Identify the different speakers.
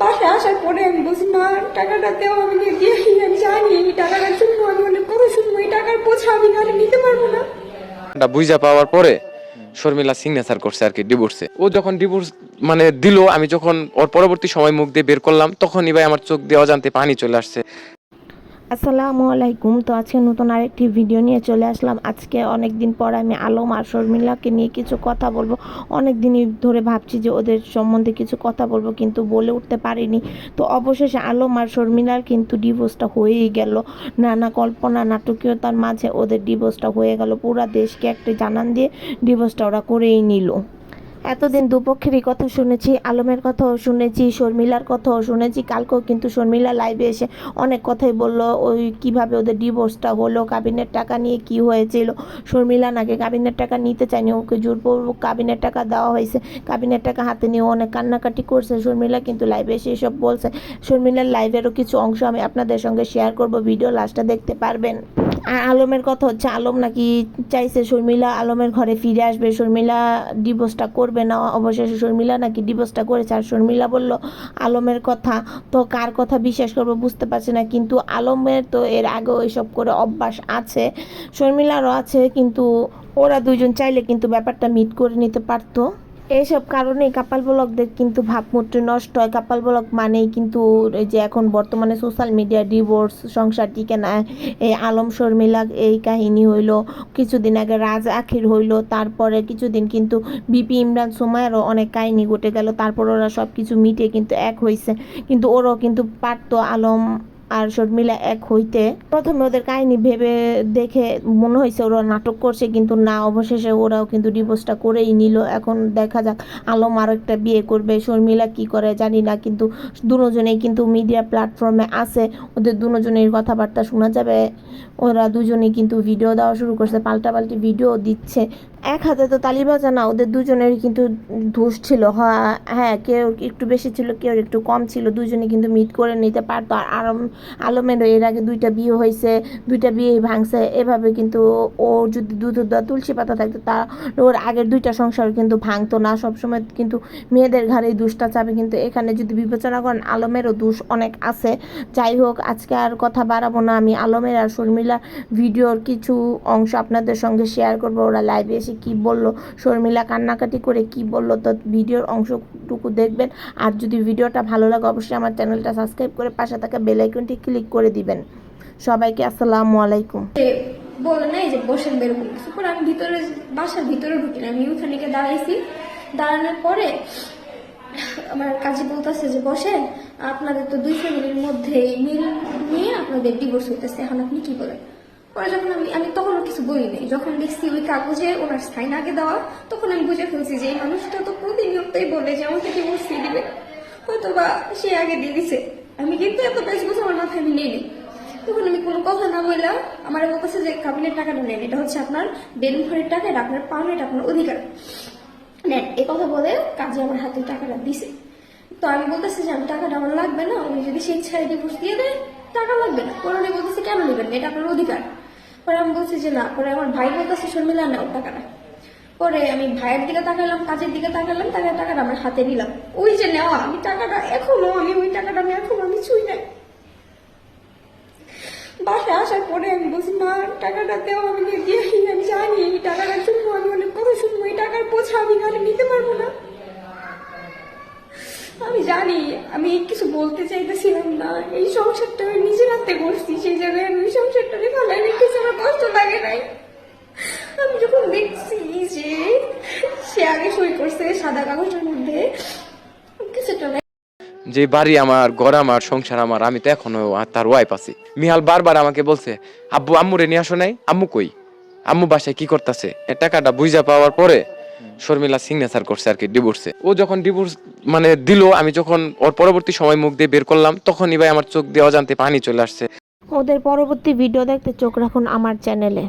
Speaker 1: বাসায় আসার পরে আমি বলছি, মা, টাকাটা দেওয়া আমি আমি জানি, এই আমি শুনব, এই টাকার বোঝা আমি নিতে পারব না।
Speaker 2: এটা বুঝা পাওয়ার পরে শর্মিলা সিগনেচার করছে আর কি ডিভোর্সে ও যখন ডিভোর্স মানে দিল, আমি যখন ওর পরবর্তী সময় মুখ দিয়ে বের করলাম, তখনই ভাই আমার চোখ দিয়ে অজান্তে পানি চলে আসছে।
Speaker 3: আসসালামু আলাইকুম। তো আজকে নতুন আরেকটি ভিডিও নিয়ে চলে আসলাম। আজকে অনেক দিন পর আমি আলম আর শর্মিলাকে নিয়ে কিছু কথা বলব। অনেক দিনই ধরে ভাবছি যে ওদের সম্বন্ধে কিছু কথা বলব, কিন্তু বলে উঠতে পারিনি। তো অবশেষে আলম আর শর্মিলার কিন্তু ডিভোর্সটা হয়েই গেল। নানা কল্পনা, নাটকীয়তার মাঝে ওদের ডিভোর্সটা হয়ে গেল। পুরা দেশকে একটা জানান দিয়ে ডিভোর্সটা ওরা করেই নিল। এতদিন দুপক্ষেরই কথা শুনেছি, আলমের কথাও শুনেছি, শর্মিলার কথাও শুনেছি, কালকেও কিন্তু শর্মিলা লাইভে এসে অনেক কথাই বলল, ওই কীভাবে ওদের ডিভোর্সটা হলো, কাবিনের টাকা নিয়ে কি হয়েছিল। শর্মিলা নাকি কাবিনের টাকা নিতে চায়নি, ওকে জোরপূর্বক কাবিনের টাকা দেওয়া হয়েছে, কাবিনের টাকা হাতে নিয়ে অনেক কান্নাকাটি করছে, শর্মিলা কিন্তু লাইভে এসে এসব বলছে। শর্মিলার লাইভেরও কিছু অংশ আমি আপনাদের সঙ্গে শেয়ার করব ভিডিও লাস্টটা দেখতে পারবেন। আলমের কথা হচ্ছে, আলম নাকি চাইছে শর্মিলা আলমের ঘরে ফিরে আসবে। শর্মিলা ডিভোর্সটা করবে না, অবশেষে শর্মিলা নাকি ডিভোর্সটা করেছে। আর শর্মিলা বলল, আলমের কথা, তো কার কথা বিশ্বাস করব বুঝতে পারছি না, কিন্তু আলমের তো এর আগেও এসব করে অভ্যাস আছে। শর্মিলারও আছে, কিন্তু ওরা দুজন চাইলে কিন্তু ব্যাপারটা মিট করে নিতে পারতো। এইসব কারণে কাপাল ব্লগদের কিন্তু ভাবমূর্তি নষ্ট হয়। কাপাল ব্লগ মানেই কিন্তু যে এখন বর্তমানে সোশ্যাল মিডিয়া ডিভোর্স সংসার টিকে না, এই আলম শর্মিলা এই কাহিনী হইল, কিছুদিন আগে রাজ আখির হইল, তারপরে কিছুদিন কিন্তু বিপি ইমরান সুমায়েরও অনেক কাহিনী ঘটে গেল, তারপর ওরা সব কিছু মিটে কিন্তু এক হয়েছে কিন্তু ওরাও কিন্তু পারতো আলম আর শর্মিলা এক হইতে প্রথমে ওদের কাহিনী ভেবে দেখে মনে হয়েছে ওরা নাটক করছে, কিন্তু না, অবশেষে ওরাও কিন্তু ডিভোর্সটা করেই নিল। এখন দেখা যাক, আলম আর একটা বিয়ে করবে, শর্মিলা কি করে জানি না, কিন্তু দুজনেই কিন্তু মিডিয়া প্ল্যাটফর্মে আছে। ওদের দুজনের কথাবার্তা শোনা যাবে। ওরা দুজনেই কিন্তু ভিডিও দেওয়া শুরু করছে, পাল্টাপাল্টি ভিডিও দিচ্ছে। এক হাতে তো তালি বাজা না, ওদের দুজনেরই কিন্তু ধূস ছিল। হ্যাঁ কেউ একটু বেশি ছিল, কেউ একটু কম ছিল, দুজনে কিন্তু মিট করে নিতে পারতো। আর আলম আলমেরও এর আগে দুইটা বিয়ে হয়েছে, দুইটা বিয়ে ভাঙছে। এভাবে কিন্তু ও যদি দুধ তুলসী পাতা থাকতো তা ওর আগের দুইটা সংসার কিন্তু ভাঙতো না। সবসময় কিন্তু মেয়েদের ঘাড়েই দুষ্টা চাবে কিন্তু এখানে যদি বিবেচনা করেন, আলমেরও দোষ অনেক আছে। যাই হোক, আজকে আর কথা বাড়াবো না আমি। আলমের আর শর্মিলা ভিডিওর কিছু অংশ আপনাদের সঙ্গে শেয়ার করব। ওরা লাইভে এসে কি বলল? শর্মিলা কান্নাকাটি করে কি বলল? তো ভিডিওর অংশটুকু দেখবেন। আর যদি ভিডিওটা ভালো লাগে, অবশ্যই আমার চ্যানেলটা সাবস্ক্রাইব করে পাশে থাকা বেল আইকনটি ক্লিক করে দিবেন। সবাইকে আসসালামু আলাইকুম।
Speaker 1: বলে নাই যে বসেন বেরোবো কিছু পরে আমি ভিতরে, বাসার ভিতরে ঢুকি না আমি গিয়ে দাঁড়াইছি। দাঁড়ানোর পরে আমার কাজে বলতেছে যে, বসেন, আপনাদের তো দুই ফ্যামিলির মধ্যে মিল নিয়ে আপনাদের ডিভোর্স হইতেছে। এখন আপনি কি বলেন পরে যখন আমি আমি তখন কিছু বলি নাই। যখন দেখছি ওই কাগজে ওনার সাইন আগে দেওয়া, তখন আমি বুঝে ফেলছি যে এই মানুষটা তো প্রতিনিয়তই বলে যে আমাকে ডিভোর্স দিয়ে দিবে। হয়তো বা সে আগে দিয়ে দিছে। আমি কিন্তু এত বেশ বুঝে আমার মাথায় আমি নেই। তখন আমি কোনো কথা না বললাম। আমার বলতেছে যে কাবিনের টাকাটা নেন। এটা হচ্ছে আপনার বেলুন ঘরের টাকা, এটা আপনার পাওনা, এটা আপনার অধিকার। নেন, এ কথা বলে কাজে আমার হাতে টাকাটা দিছে। তো আমি বলতেছি যে, আমি টাকাটা আমার লাগবে না। উনি যদি স্বেচ্ছায় ডিভোর্স দিয়ে দেয় টাকা লাগবে না। উনি বলতেছে, কেন নেবেন এটা আপনার অধিকার। পরে আমি বলছি যে না, পরে আমার ভাই বলতেছে, শর্মিলা, নাও টাকাটা। পরে আমি ভাইয়ের দিকে তাকালাম, কাজের দিকে তাকালাম তাকে টাকাটা আমার হাতে নিলাম। ওই যে নেওয়া, আমি টাকাটা এখনও, আমি ওই টাকাটা আমি এখনও, আমি ছুঁই নাই। বাসায় আসার পরে আমি বলছি, মা, টাকাটা দেওয়া আমি দিয়ে। আমি জানি এই টাকাটা শুনব আমি অনেক কথা শুনব, এই টাকার বোঝা আমি নাহলে নিতে পারব না। আমি জানি, আমি কিছু বলতে চাইতেছিলাম না, এই সংসারটা আমি নিজের হাতে করছি, সেই জায়গায় আমি সংসারটা আমার কষ্ট লাগে নাই। আমি যখন দেখছি যে সে আগে সই করছে সাদা কাগজের মধ্যে কিছুটা
Speaker 2: যে বাড়ি আমার, ঘর আমার, সংসার আমার, আমি তো এখনও তার ওয়াইফ আছি। মিহাল বারবার আমাকে বলছে, আব্বু, আম্মুরে নিয়ে আসো নাই? আম্মু কই? আম্মু বাসায় কি করতেছে? টাকাটা বুঝা পাওয়ার পরে শর্মিলা সিগনেচার করছে আর কি ডিভোর্সে ও যখন ডিভোর্স মানে দিল, আমি যখন ওর পরবর্তী সময় মুখ দিয়ে বের করলাম, তখনই ভাই আমার চোখ দিয়ে অজান্তে পানি চলে আসছে।
Speaker 3: ওদের পরবর্তী ভিডিও দেখতে চোখ রাখুন আমার চ্যানেলে